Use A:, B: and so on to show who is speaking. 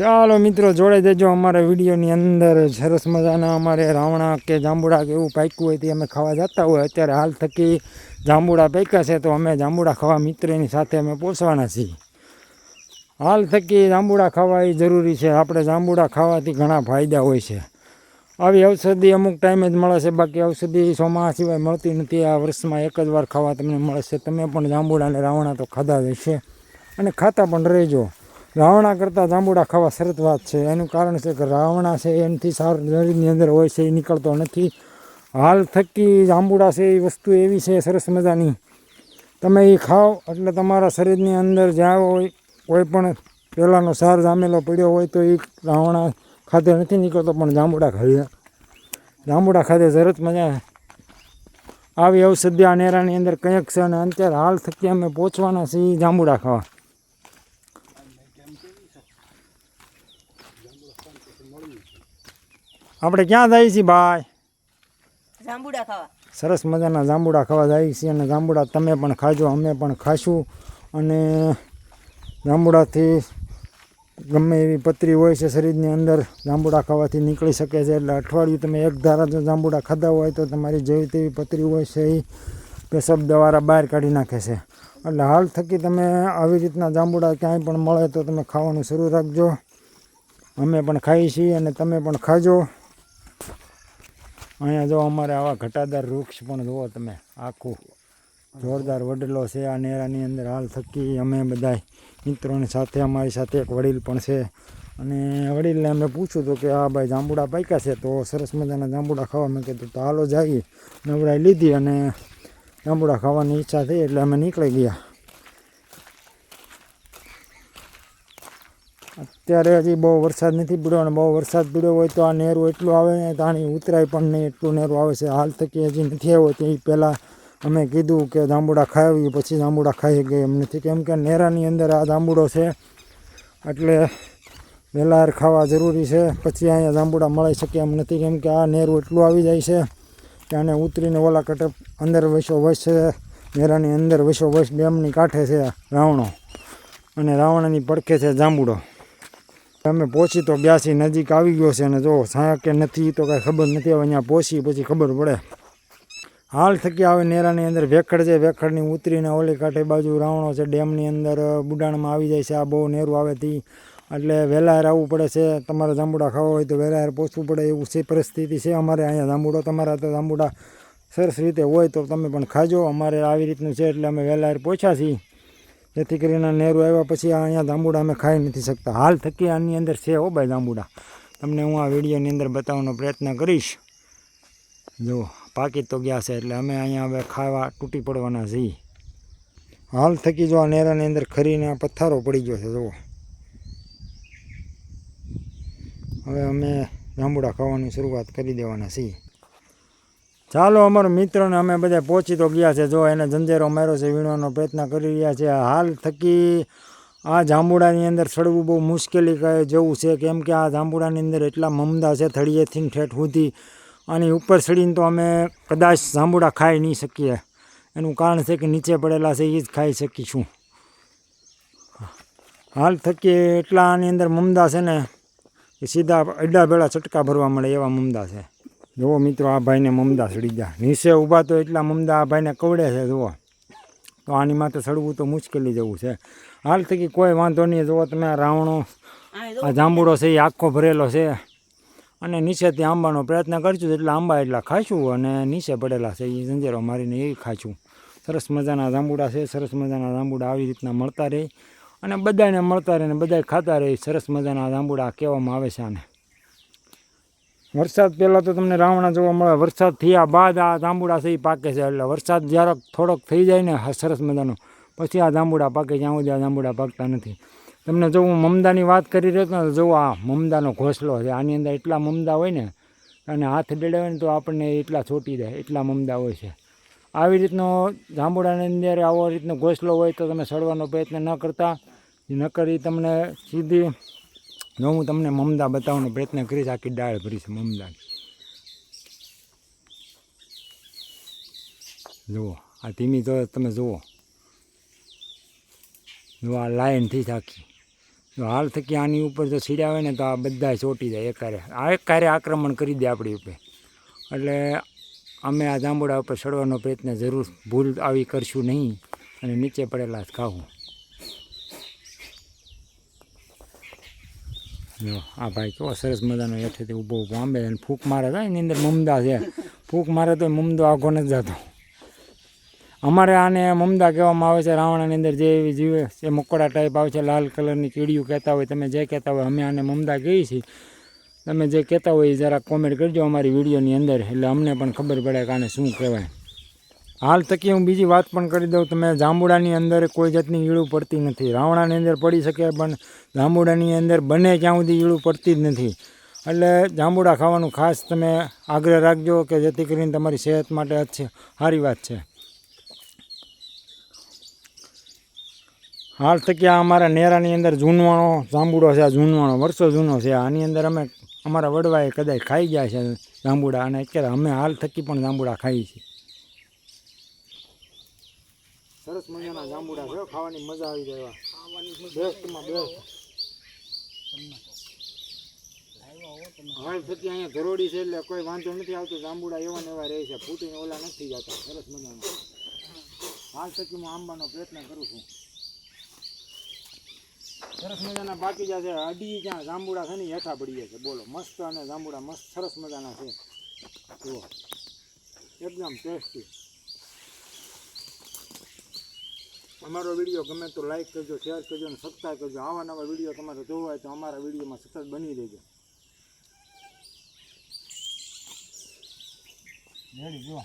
A: ચાલો મિત્રો, જોડે દેજો અમારા વિડીયોની અંદર. સરસ મજાના અમારે રાવણા કે જાંબુડા કે એવું પાક્યું હોય તે અમે ખાવા જતા હોય. અત્યારે હાલ થકી જાંબુડા પાક્યા છે, તો અમે જાંબુડા ખાવા મિત્રની સાથે અમે પહોંચવાના છીએ. હાલ થકી જાંબુડા ખાવા એ જરૂરી છે. આપણે જાંબુડા ખાવાથી ઘણા ફાયદા હોય છે. આવી ઔષધિ અમુક ટાઈમે જ મળે છે. બાકી ઔષધિ ચોમાસા સિવાય મળતી નથી. આ વર્ષમાં એક જ વાર ખાવા તમને મળે છે તમે પણ જાંબુડા અને રાવણા તો ખાધા જ હશે. અને ખાતા પણ રહેજો. રાવણા કરતાં જાંબુડા ખાવા સરસ વાત છે. એનું કારણ છે કે રાવણા છે, એનાથી સાર શરીરની અંદર હોય છે, એ નીકળતો નથી. હાલ થકી જાંબુડા છે, એ વસ્તુ એવી છે, સરસ મજાની. તમે એ ખાઓ, એટલે તમારા શરીરની અંદર જ્યાં હોય, કોઈ પણ પહેલાંનો સાર જામેલો પડ્યો હોય, તો એ રાવણા ખાતે નથી નીકળતો, પણ જાંબુડા ખાઈએ. જાંબુડા ખાતે સરસ મજા. આવી ઔષધિ નેરાની અંદર કંઈક છે અને અત્યારે હાલ થકી અમે પહોંચવાના છીએ જાંબુડા ખાવા. આપણે ક્યાં જઈએ છીએ ભાઈ?
B: જાંબુડા ખાવા.
A: સરસ મજાના જાંબુડા ખાવા જઈએ છીએ અને જાંબુડા તમે પણ ખાજો અમે પણ ખાશું. અને જાંબુડાથી ગમે એવી પતરી હોય છે શરીરની અંદર જાંબુડા ખાવાથી નીકળી શકે છે. એટલે અઠવાડિયું તમે એક ધારા જો જાંબુડા ખાધા હોય તો તમારી જેવી તેવી પતરી હોય છે એ પેશાબ દ્વારા બહાર કાઢી નાખે છે. એટલે હાલ થકી તમે આવી રીતના જાંબુડા ક્યાંય પણ મળે તો તમે ખાવાનું શરૂ રાખજો. અમે પણ ખાઈએ છીએ અને તમે પણ ખાજો. અહીંયા જો અમારે આવા ઘટાદાર વૃક્ષ પણ જુઓ તમે, આખું જોરદાર વડલો છે, આ નેરાની અંદર હાલ થકી અમે બધા મિત્રોની સાથે, અમારી સાથે એક વડીલ પણ છે. અને વડીલને અમે પૂછ્યું હતું કે, આ ભાઈ જાંબુડા પાક્યા છે, તો સરસ મજાના જાંબુડા ખાવા? મેં કીધું, તો હાલો જઈએ. નવડાઈ લીધી અને જાંબુડા ખાવાની ઈચ્છા થઈ એટલે અમે નીકળી ગયા. અત્યારે હજી બહુ વરસાદ નથી પડ્યો અને બહુ વરસાદ પડ્યો હોય તો આ નેરું એટલું આવે ને તાણી ઉતરાય પણ નહીં, એટલું નેરું આવે છે. હાલ થકી હજી નથી આવ્યો, તે પહેલાં અમે કીધું કે જાંબુડા ખાવી પછી જાંબુડા ખાઈ ગઈ. એમ નથી કેમ કે નેરાની અંદર આ જાંબુડો છે, એટલે વહેલા ખાવા જરૂરી છે. પછી અહીંયા જાંબુડા મળી શકે એમ નથી, કેમ કે આ નેરું એટલું આવી જાય છે કે આને ઉતરીને ઓલા કટે અંદર વસો વસ છે, નેરાની અંદર વસો વસ ડેમની કાંઠે છે રાવણો. અને રાવણની પડખે છે જાંબુડો. અમે પહોંચી તો બ્યાસી નજીક આવી ગયો છે અને જો સાયા કે નથી તો કાંઈ ખબર નથી. આવે અહીંયા પહોંચી પછી ખબર પડે. હાલ થકી આવે નેરાની અંદર વેખડ છે. વેખડની ઉતરીને ઓલી કાંઠે બાજુ રાવણો છે. ડેમની અંદર બુડાણમાં આવી જાય છે. આ બહુ નેરું આવે તી. એટલે વહેલાર આવવું પડે છે. તમારે જાંબુડા ખાવા હોય તો વહેલાર પહોંચવું પડે. એવું છે પરિસ્થિતિ છે અમારે અહીંયા. જાંબુડો તમારા તો જાંબુડા સરસ રીતે હોય તો તમે પણ ખાજો. અમારે આવી રીતનું છે એટલે અમે વહેલાર પહોંચ્યા છીએ. જેથી કરીને નહેરુ આવ્યા પછી અહીંયા જાંબુડા અમે ખાઈ નથી શકતા. હાલ થકી આની અંદર છે હો ભાઈ જાંબુડા તમને હું આ વિડીયોની અંદર બતાવવાનો પ્રયત્ન કરીશ. જો, પાકી તો ગયા છે એટલે અમે અહીંયા હવે ખાવા તૂટી પડવાના છીએ. હાલ થકી જો આ નેરાની અંદર ખરીને આ પથ્થારો પડી ગયો છે, જુઓ. હવે અમે જાંબુડા ખાવાની શરૂઆત કરી દેવાના છીએ. ચાલો અમારો મિત્રોને અમે બધા પહોંચી તો ગયા છે જો એને જંજેરો માર્યો છે વીણવાનો પ્રયત્ન કરી રહ્યા છે હાલ થકી આ જાંબુડાની અંદર ચડવું બહુ મુશ્કેલી કહે જેવું છે કેમ કે આ જાંબુડાની અંદર એટલા મમદા છે થળિયેથી ઠેઠ સુધી આની ઉપર ચડીને તો અમે કદાચ જાંબુડા ખાઈ નહીં શકીએ એનું કારણ છે કે નીચે પડેલા છે એ જ ખાઈ શકીશું હાલ થકી એટલા આની અંદર મમદા છે ને કે સીધા અડ્ડા ભેળા ચટકા ભરવા મળે એવા મમદા છે જુઓ મિત્રો આ ભાઈને મમદા સડી ગયા. નીચે ઊભા તો એટલા મમદા આ ભાઈને કવડે છે જુઓ. તો આની માટે ચડવું તો મુશ્કેલી જેવું છે. હાલ થકી કોઈ વાંધો નહીં જુઓ તમે રાવણો આ જાંબુડો છે એ આખો ભરેલો છે. અને નીચેથી આંબાનો પ્રયત્ન કરશું એટલે આંબા એટલા ખાઈશું અને નીચે પડેલા છે એ જંજેરો મારીને એ ખાઈશું સરસ મજાના જાંબુડા છે સરસ મજાના જાંબુડા આવી રીતના મળતા રહે. અને બધાને મળતા રહે ને બધા ખાતા રહે સરસ મજાના જાંબુડા કહેવામાં આવે છે આને. વરસાદ પહેલાં તો તમને રાવણા જોવા મળે. વરસાદ થયા બાદ આ જાંબુડા છે એ પાકે છે. એટલે વરસાદ જ્યારે થોડોક થઈ જાય ને સરસ મજાનો. પછી આ જાંબુડા પાકે જ્યાં આવું આ જાંબુડા પાકતા નથી. તમને જો હું મમદાની વાત કરી રહ્યો ને, તો જુઓ આ મમદાનો ઘોંસલો છે. આની અંદર એટલા મમદા હોય ને, અને હાથ ડેડાવે ને, તો આપણને એટલા છોટી જાય. એટલા મમદા હોય છે. આવી રીતનો જાંબુડાની અંદર આવો રીતનો ઘોંસલો હોય તો તમે સડવાનો પ્રયત્ન ન કરતા. ન કરી તમને સીધી જો હું તમને મમદા બતાવવાનો પ્રયત્ન કરીશ, આખી ડાળ ભરીશ મમદાની. જુઓ, આ ધીમી તો તમે જુઓ. જો આ લાઈનથી થાકી જો હાલ થકી આની ઉપર જો હોય ને તો આ બધા ચોંટી જાય એકારે. આ એકારે આક્રમણ કરી દે આપણી ઉપર. એટલે અમે આ જાંબુડા ઉપર ચડવાનો પ્રયત્ન જરૂર ભૂલ આવી કરશું નહીં અને નીચે પડેલા જ ખાવું. જો આ ભાઈ કેવો સરસ મજાનો હેઠેથી ઊભો ઊભો આંબે અને ફૂંક મારે તો એની અંદર મમદા છે ફૂંક મારે તો મમદો આખો નથી જતો અમારે આને મમદા કહેવામાં આવે છે રાવણાની અંદર જે એવી જીવે જે મકોડા ટાઈપ આવે છે લાલ કલરની કીડીયું કહેતા હોય તમે જે કહેતા હોય અમે આને મમદા કહીએ છીએ તમે જે કહેતા હોય એ જરા કોમેન્ટ કરજો અમારી વિડીયોની અંદર એટલે અમને પણ ખબર પડે કે આને શું કહેવાય હાલ તકી હું બીજી વાત પણ કરી દઉં. તમે જાંબુડાની અંદર કોઈ જાતની ઈળું પડતી નથી. રાવણાની અંદર પડી શકે પણ જાંબુડાની અંદર બને ત્યાં સુધી ઈળું પડતી જ નથી. એટલે જાંબુડા ખાવાનું ખાસ તમે આગ્રહ રાખજો કે જેથી કરીને તમારી સેહત માટે સારી વાત છે. હાલ તકી આ અમારા નેરાની અંદર જૂનવાણો જાંબુડો છે, આ જૂનવાણો, વર્ષો જૂનો છે. આની અંદર અમે અમારા વડવાએ કદાચ ખાઈ ગયા છે જાંબુડા. અને અત્યારે અમે હાલ થકી પણ જાંબુડા ખાઈએ છીએ. સરસ મજાના જાંબુડા છે ખાવાની મજા આવી જાય બેસ્ટમાં બેસ્ટ હાલ થકી અહીંયા ધરોડી છે એટલે કોઈ વાંધો નથી આવતો. જાંબુડા એવા ને એવા રહે છે. ફૂટીને ઓલા નથી જતા. સરસ મજાના. હાલ થકી હું આંબાનો પ્રયત્ન કરું છું. સરસ મજાના બાકી છે. અડી જ્યાં જાંબુડા છે ને હેઠા પડી જાય છે. બોલો મસ્ત અને જાંબુડા મસ્ત સરસ મજાના છે. જુઓ. એકદમ ટેસ્ટી અમારો વીડિયો ગમે તો લાઇક કરજો શેર કરજો અને સબસ્ક્રાઈબ કરજો. આવા નવા વીડિયો તમારે જોવા હોય તો અમારા વિડીયોમાં સતત બની રહેજો. જુઓ.